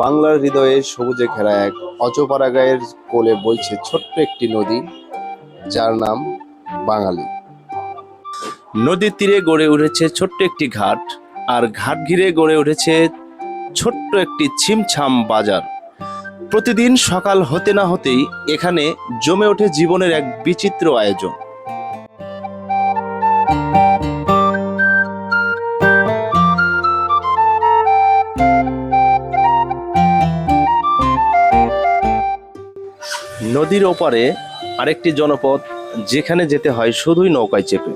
বাংলার হৃদয়ে সবুজে ঘেরা এক অজপাড়া গায়ের কোলে বইছে ছোট্ট একটি নদী, যার নাম বাঙালি। নদীর তীরে গড়ে উঠেছে ছোট্ট একটি ঘাট, আর ঘাট ঘিরে গড়ে উঠেছে ছোট্ট একটি ছিমছাম বাজার। প্রতিদিন সকাল হতে না হতেই এখানে জমে ওঠে জীবনের এক বিচিত্র আয়োজন। নদীর ওপারে আরেকটি জনপদ যেখানে যেতে হয় শুধুই নৌকায় চেপে।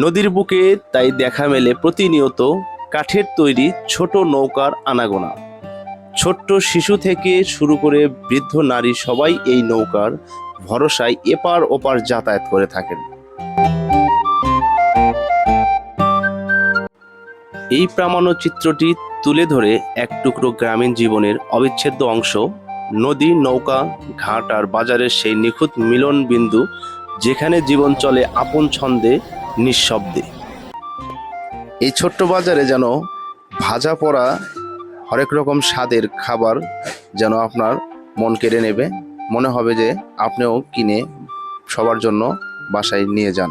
নদীর বুকে তাই দেখা মেলে প্রতিনিয়ত কাঠের তৈরি ছোট নৌকার আনাগোনা। ছোট্ট শিশু থেকে শুরু করে বৃদ্ধ নারী সবাই এই নৌকার ভরসায় এপার ওপার যাতায়াত করে থাকেন। এই প্রামাণ্য চিত্রটি তুলে ধরে এক টুকরো গ্রামীণ জীবনের অবিচ্ছেদ্য অংশ, নদী, নৌকা, ঘাট আর বাজারের সেই নিখুঁত মিলন বিন্দু যেখানে জীবন চলে আপন ছন্দে নিঃশব্দে। এই ছোট্ট বাজারে যেন ভাজা পড়া হরেক রকম স্বাদের খাবার যেন আপনার মন কেড়ে নেবে। মনে হবে যে আপনিও কিনে সবার জন্য বাসায় নিয়ে যান।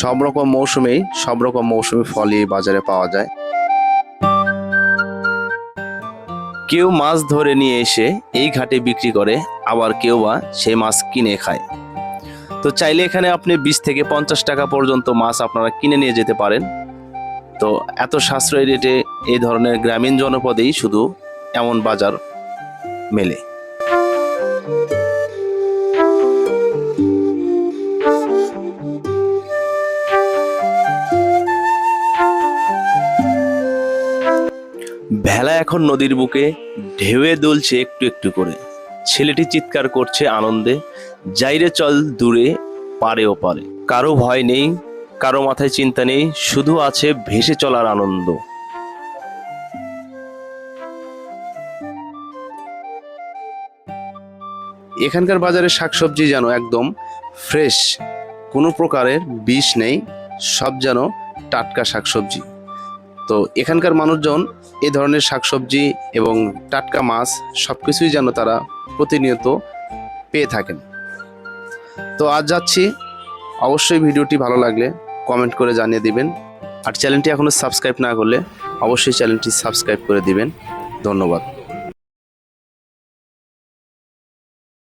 সব রকম মৌসুমেই, সব রকম মৌসুমি ফল এই বাজারে পাওয়া যায়। কেউ মাছ ধরে নিয়ে এসে এই ঘাটে বিক্রি করে, আবার কেউ বা সেই মাছ কিনে খায়। তো চাইলে এখানে আপনি বিশ থেকে পঞ্চাশ টাকা পর্যন্ত মাছ আপনারা কিনে নিয়ে যেতে পারেন। তো এত সাশ্রয়ী রেটে এই ধরনের গ্রামীণ জনপদেই শুধু এমন বাজার মেলে। ভেলা এখন নদীর বুকে ঢেউয়ে দুলছে একটু একটু করে। ছেলেটি চিৎকার করছে আনন্দে, যাইরে চল দূরে পারে ও পারে। কারও ভয় নেই, কারও মাথায় চিন্তা নেই, শুধু আছে ভেসে চলার আনন্দ। এখানকার বাজারে শাকসবজি যেন একদম ফ্রেশ, কোনো প্রকারের বিষ নেই, সব যেন টাটকা শাকসবজি। তো এখানকার মানুষজন এ ধরনের শাকসবজি এবং টাটকা মাছ সব কিছুই যেন তারা প্রতিনিয়ত পেয়ে থাকেন। তো আজ যাচ্ছি। অবশ্যই ভিডিওটি ভালো লাগলে কমেন্ট করে জানিয়ে দিবেন। আর চ্যানেলটি এখনও সাবস্ক্রাইব না করলে অবশ্যই চ্যানেলটি সাবস্ক্রাইব করে দিবেন। ধন্যবাদ।